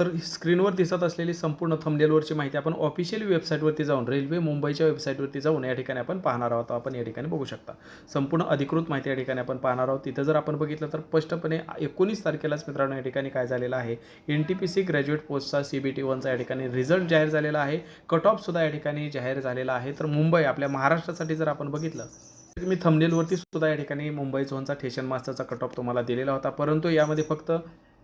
तर स्क्रीनवर दिसत असलेली संपूर्ण थंबनेलवरची माहिती आपण ऑफिशियल वेबसाईटवरती जाऊन रेल्वे मुंबईच्या वेबसाईटवरती जाऊन या ठिकाणी आपण पाहणार आहोत. आपण या ठिकाणी बघू शकता. संपूर्ण अधिकृत माहिती या ठिकाणी आपण पाहणार आहोत. तिथं जर आपण बघितलं तर स्पष्टपणे एकोणीस तारखेलाच मित्रांनो या ठिकाणी काय झालेलं आहे? N T P C graduate पोस्टचा C B T वनचा या ठिकाणी रिझल्ट जाहीर झालेला आहे. कट ऑफसुद्धा या ठिकाणी जाहीर झालेला आहे. तर मुंबई आपल्या महाराष्ट्रासाठी जर आपण बघितलं तर मी थंबनेलवरती सुद्धा या ठिकाणी मुंबई झोनचा ठेशन मास्टरचा कट ऑफ तुम्हाला दिलेला होता. परंतु यामध्ये फक्त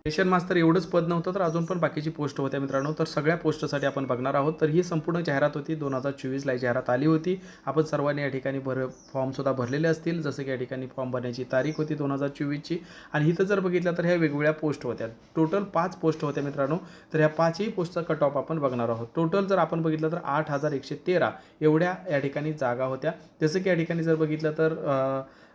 स्टेशन मास्टर एवढंच पद नव्हतं तर अजून पण बाकीची पोस्ट होत्या मित्रांनो. तर सगळ्या पोस्टसाठी आपण बघणार आहोत. तर ही संपूर्ण जाहिरात होती. दोन हजार चोवीसला ही जाहिरात आली होती. आपण सर्वांनी या ठिकाणी भर फॉर्मसुद्धा भरलेले असतील. जसं की या ठिकाणी फॉर्म भरण्याची तारीख होती दोन हजार चोवीसची. आणि इथं जर बघितलं तर ह्या वेगवेगळ्या पोस्ट होत्या. टोटल पाच पोस्ट होत्या मित्रांनो. तर ह्या पाचही पोस्टचा कट ऑफ आपण बघणार आहोत. टोटल जर आपण बघितलं तर आठ हजार एकशे तेरा एवढ्या या ठिकाणी जागा होत्या. जसं की या ठिकाणी जर बघितलं तर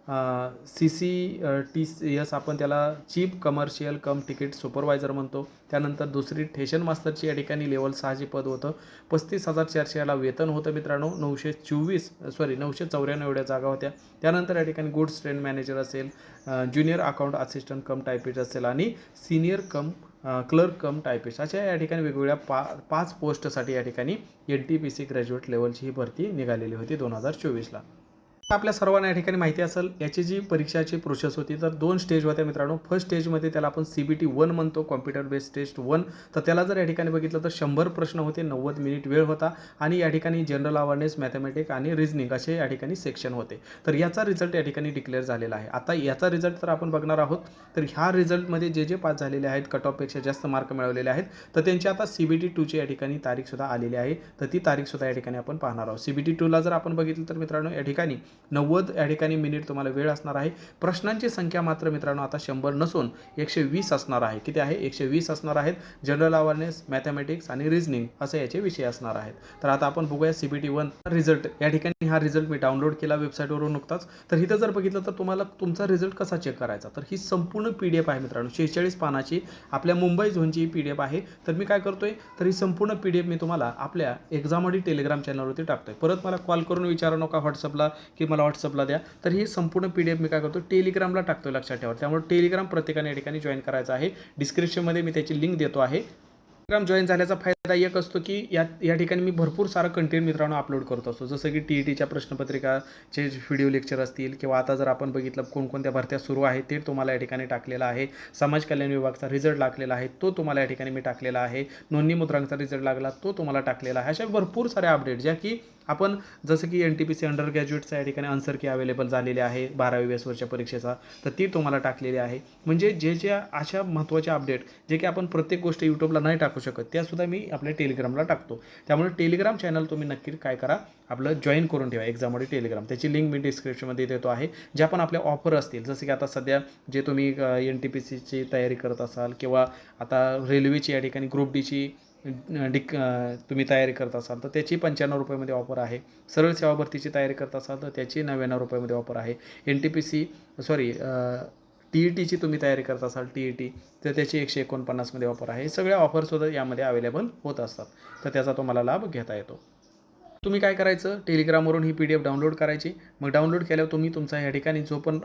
C C T C S आपण त्याला chief commercial cum ticket supervisor म्हणतो. त्यानंतर दुसरी ठेशन मास्तरची या ठिकाणी लेवल सहाचे पद होतं. पस्तीस हजार चारशे याला वेतन होतं मित्रांनो. नऊशे चोवीस सॉरी नऊशे चौऱ्याण्णव एवढ्या जागा होत्या. त्यानंतर या ठिकाणी गुड्स ट्रेन मॅनेजर असेल junior account assistant cum typist असेल आणि senior cum clerk cum typist अशा या ठिकाणी वेगवेगळ्या पा पाच पोस्टसाठी या ठिकाणी N T P C graduate लेवलची ही भरती निघालेली होती दोन हजार चोवीसला आपल्या सर्वांना या ठिकाणी माहिती असेल याची जी परीक्षाची प्रोसेस होती तर दोन स्टेज होत्या मित्रांनो. फर्स्ट स्टेजमध्ये त्याला आपण सी बी टी वन म्हणतो कॉम्प्युटर बेस्ड टेस्ट वन तर त्याला जर या ठिकाणी बघितलं तर शंभर प्रश्न होते नव्वद मिनिट वेळ होता. आणि या ठिकाणी जनरल अवेअरनेस मॅथमॅटिक आणि रिझनिंग असे या ठिकाणी सेक्शन होते. तर याचा रिझल्ट या ठिकाणी डिक्लेअर झालेला आहे. आता याचा रिझल्ट तर आपण बघणार आहोत. तर ह्या रिझल्टमध्ये जे जे पास झालेले आहेत कट ऑफपेक्षा जास्त मार्क मिळवलेले आहेत तर त्यांची आता सी बी टी टूची या ठिकाणी तारीखसुद्धा आलेली आहे. तर ती तारीखसुद्धा या ठिकाणी आपण पाहणार आहोत. सी बी टी टूला जर आपण बघितलं तर मित्रांनो या ठिकाणी नव्वद या ठिकाणी मिनिट तुम्हाला वेळ असणार आहे. प्रश्नांची संख्या मात्र मित्रांनो आता शंभर नसून एकशे वीस असणार आहे. किती आहे? एकशे वीस असणार आहेत. जनरल अवेअरनेस मॅथमॅटिक्स आणि रिझनिंग असे याचे विषय असणार आहेत. तर आता आपण बघूया C B T one result या ठिकाणी हा रिझल्ट मी डाउनलोड केला वेबसाईटवरून नुकताच. तर इथं जर बघितलं तर तुम्हाला तुमचा रिझल्ट कसा चेक करायचा? तर ही संपूर्ण पी डी एफ आहे मित्रांनो. शेहेचाळीस पानाची आपल्या मुंबई झोनची पी डी एफ आहे. तर मी काय करतोय? तर ही संपूर्ण पी डी एफ मी तुम्हाला आपल्या एक्झामडी टेलिग्राम चॅनलवरती टाकतोय. परत मला कॉल करून विचारू नका व्हॉट्सअपला की मला व्हॉट्सअपला द्या. तर ही संपूर्ण पी डी एफ मी काय करतो टेलिग्रामला टाकतो लक्षात ठेवा. त्यामुळे टेलिग्राम प्रत्येकाने या ठिकाणी जॉईन करायचं आहे. डिस्क्रिप्शनमध्ये मी त्याची लिंक देतो आहे. टेलिग्राम जॉईन झाल्याचा फायदा एक असतो की या या ठिकाणी मी भरपूर सारा कंटेंट मित्रांनो अपलोड करत असतो. जसं की टी ई टीच्या प्रश्नपत्रिकाचे व्हिडिओ लेक्चर असतील किंवा आता जर आपण बघितलं कोणकोणत्या भरत्या सुरू आहेत ते तुम्हाला या ठिकाणी टाकलेलं आहे. समाज कल्याण विभागाचा रिझल्ट लागलेला आहे तो तुम्हाला या ठिकाणी मी टाकलेला आहे. नोंदणी मुद्रांकचा रिझल्ट लागला तो तुम्हाला टाकलेला आहे. अशा भरपूर साऱ्या अपडेट ज्या की आपण जसं की N T P C under ग्रॅज्युएटचा या ठिकाणी आन्सर की अवेलेबल झालेले आहे बारावी वेस परीक्षेचा. तर ती तुम्हाला टाकलेली आहे. म्हणजे जे ज्या अशा महत्त्वाच्या अपडेट जे की आपण प्रत्येक गोष्ट यूट्यूबला नाही टाकू शकत त्यासुद्धा मी आपल्या टेलिग्रामला टाकतो. त्यामुळे टेलिग्राम चॅनल तुम्ही नक्की काय करा आपलं जॉईन करून ठेवा एक्झाममध्ये टेलिग्राम त्याची लिंक मी डिस्क्रिप्शनमध्ये देतो आहे. ज्या पण आपल्या ऑफर असतील जसं की आता सध्या जे तुम्ही एन टी पी सीची तयारी करत असाल किंवा आता रेल्वेची या ठिकाणी ग्रुप डीची डिक तुम्ही तयारी करत असाल तर त्याची पंच्याण्णव रुपयामध्ये ऑफर आहे. सरळ सेवा भरतीची तयारी करत असाल तर त्याची नव्याण्णव रुपयामध्ये ऑफर आहे. N T P C sorry T E टीची तुम्ही तयारी करत असाल टी ई टी तर त्याची एकशे एकोणपन्नासमध्ये ऑफर आहे. सगळ्या ऑफरसुद्धा यामध्ये अवेलेबल होत असतात. तर त्याचा तुम्हाला लाभ घेता येतो. तुम्ही काय करायचं? टेलिग्रामवरून ही पी डी एफ डाउनलोड करायची. मग डाउनलोड केल्यावर तुम्ही तुमचा या ठिकाणी जो पण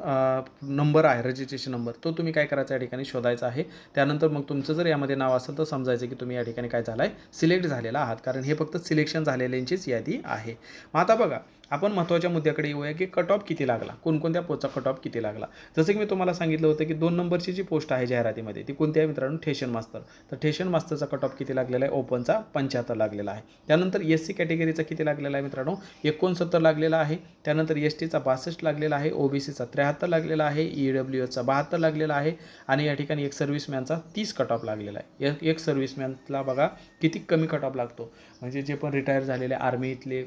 नंबर आहे रजिस्ट्रेशन नंबर तो तुम्ही काय करायचा या ठिकाणी शोधायचा आहे. त्यानंतर मग तुमचं जर यामध्ये नाव असेल तर समजायचं की तुम्ही या ठिकाणी काय झालं आहे सिलेक्ट झालेला आहात. कारण हे फक्त सिलेक्शन झालेल्यांचीच यादी आहे. मग आता बघा आपण महत्त्वाच्या मुद्द्याकडे येऊया की कट ऑफ किती लागला? कोणकोणत्या पोस्टचा कट ऑफ किती लागला? जसं की मी तुम्हाला सांगितलं होतं की दोन नंबरची जी पोस्ट आहे जाहिरातीमध्ये ती कोणती आहे मित्रांनो? ठेशन मास्तर तर ठेशन मास्तरचा कट ऑफ किती लागलेला आहे? ओपनचा पंच्याहत्तर लागलेला आहे. त्यानंतर एस सी कॅटेगरीचा किती लागलेला आहे मित्रांनो? एकोणसत्तर लागलेला आहे. त्यानंतर एस टीचा बासष्ट लागलेला आहे. ओ बी सीचा त्र्याहत्तर लागलेला आहे. ई डब्ल्यू एसचा बहात्तर लागलेला आहे. आणि या ठिकाणी एक सर्व्हिसमॅनचा तीस कट ऑफ लागलेला आहे. एक एक सर्व्हिसमॅनला बघा किती कमी कट ऑफ लागतो. म्हणजे जे पण रिटायर झालेले आर्मीतले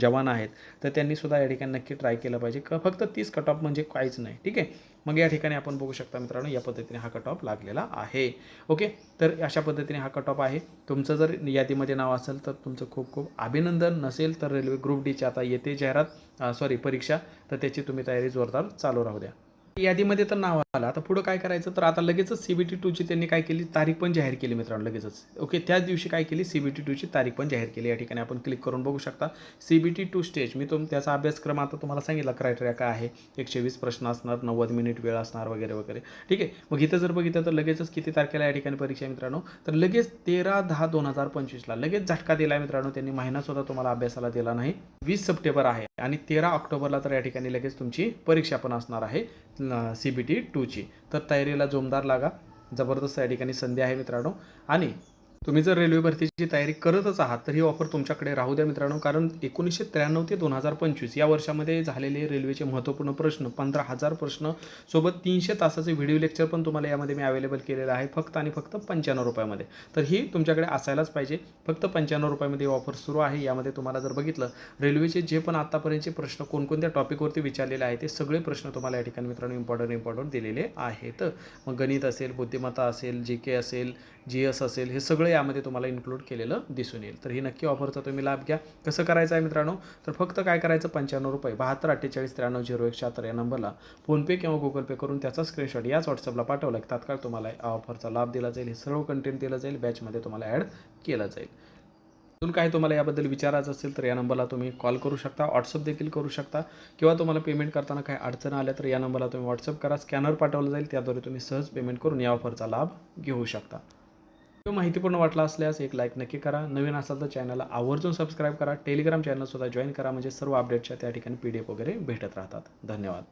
जवान आहेत तर त्यांनी सुद्धा या ठिकाणी नक्की ट्राय केलं पाहिजे. क फक्त तीस कट ऑफ म्हणजे काहीच नाही. ठीक आहे? मग या ठिकाणी आपण बघू शकता मित्रांनो या पद्धतीने हा कट ऑफ लागलेला आहे. ओके तर अशा पद्धतीने हा कट ऑफ आहे. तुमचं जर यादीमध्ये नाव असेल तर तुमचं खूप खूप अभिनंदन. नसेल तर रेल्वे ग्रुप डीची आता येते जाहिरात सॉरी परीक्षा. तर त्याची तुम्ही तयारी जोरदार चालू राहू द्या. यादीमध्ये तर नाव आलं. आता पुढं काय करायचं? तर आता लगेचच सी बी टी टूची त्यांनी काय केली? तारीख पण जाहीर केली मित्रांनो लगेचच. ओके त्याच दिवशी काय केली? सी बी टी टूची तारीख पण जाहीर केली. या ठिकाणी आपण क्लिक करून बघू शकता. C B T two stage मी तुम त्याचा अभ्यासक्रम आता तुम्हाला सांगितला. क्रायटेरिया काय आहे? एकशे वीस प्रश्न असणार नव्वद मिनिट वेळ असणार वगैरे वगैरे. ठीक आहे? मग इथं जर बघितलं तर लगेचच किती तारखेला या ठिकाणी परीक्षा मित्रांनो? तर लगेच तेरा दहा दोन हजार पंचवीसला. लगेच झटका दिला आहे मित्रांनो त्यांनी. महिना सुद्धा तुम्हाला अभ्यासाला दिला नाही. वीस सप्टेंबर आहे. आणि तेरा ऑक्टोबरला तर या ठिकाणी लगेच तुमची परीक्षा पण असणार आहे. सी बी टी टूची तर तयारीला जोमदार लागा. जबरदस्त या ठिकाणी संधी आहे मित्रांनो. आणि तुम्ही जर रेल्वे भरतीची तयारी करतच आहात तर ही ऑफर तुमच्याकडे राहू द्या मित्रांनो. कारण एकोणीसशे त्र्याण्णव ते दोन हजार पंचवीस या वर्षामध्ये झालेले रेल्वेचे महत्त्वपूर्ण प्रश्न पंधरा हजार प्रश्न सोबत तीनशे तासाचे व्हिडिओ लेक्चर पण तुम्हाला यामध्ये मी अवेलेबल केलेलं आहे फक्त आणि फक्त पंच्याण्णव रुपयामध्ये. तर ही तुमच्याकडे असायलाच पाहिजे. फक्त पंच्याण्णव रुपयामध्ये ऑफर सुरू आहे. यामध्ये तुम्हाला जर बघितलं रेल्वेचे जे पण आत्तापर्यंतचे प्रश्न कोणकोणत्या टॉपिकवरती विचारलेले आहे ते सगळे प्रश्न तुम्हाला या ठिकाणी मित्रांनो इम्पॉर्टंट इम्पॉर्टंट दिलेले आहेत. मग गणित असेल बुद्धिमत्ता असेल जी के असेल जी एस असेल हे सगळे यामध्ये तुम्हाला इन्क्लूड केलेलं दिसून येईल. तर ही नक्की ऑफरचा तुम्ही लाभ घ्या. कसं करायचं आहे मित्रांनो? तर फक्त काय करायचं? पंच्याण्णव रुपये बहात्तर अठ्ठेचाळीस त्र्याण्णव झिरो एक शहात्तर या नंबरला फोनपे किंवा गुगल पे करून त्याचा स्क्रीनशॉट याच व्हॉट्सअपला पाठवला की तात्काळ तुम्हाला या ऑफरचा लाभ दिला जाईल. हे सर्व कंटेंट दिलं जाईल. बॅचमध्ये तुम्हाला ॲड केलं जाईल. अजून काही तुम्हाला याबद्दल विचारायचं असेल तर या नंबरला तुम्ही कॉल करू शकता. व्हॉट्सअप देखील करू शकता. किंवा तुम्हाला पेमेंट करताना काही अडचण आल्या तर या नंबरला तुम्ही व्हॉट्सअप करा. स्कॅनर पाठवलं जाईल. त्याद्वारे तुम्ही सहज पेमेंट करून या ऑफरचा लाभ घेऊ शकता. व्हिडिओ माहितीपूर्ण वाटला असल्यास एक लाईक नक्की करा. नवीन असाल तर चॅनलला आवर्जून सबस्क्राईब करा. टेलिग्राम चॅनलसुद्धा जॉईन करा. म्हणजे सर्व अपडेटच्या त्या ठिकाणी पी डी एफ वगैरे भेटत राहतात. धन्यवाद.